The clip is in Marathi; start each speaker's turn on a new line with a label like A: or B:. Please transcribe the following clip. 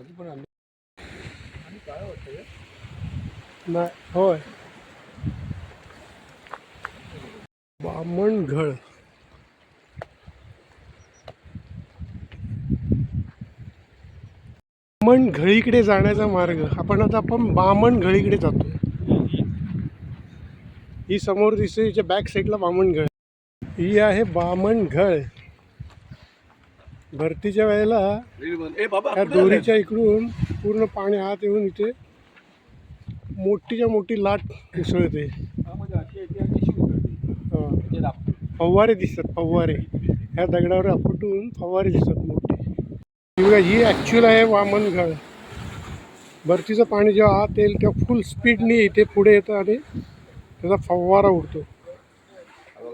A: आधी पण आम्ही आणि काय वाटतं
B: नाही होय. बामणघळ. बामणघळीकडे जाण्याचा मार्ग. आपण आता आपण बामणघळीकडे जातोय. ही समोर दिसते हिच्या बॅक साईडला बामणघळ. ही आहे बामणघळ. भरतीच्या वेळेला त्या दोरीच्या इकडून पूर्ण पाणी आत येऊन इथे मोठीच्या मोठी लाट उसळते हा. फव्वारे दिसतात फव्वारे. ह्या दगडावर आपटून फव्वारे दिसतात मोठे. ही ही ॲक्च्युअल आहे वामनगड भरतीचं पाणी जेव्हा आत येईल तेव्हा फुल स्पीडने इथे पुढे येतं आणि त्याचा फव्वारा उडतो.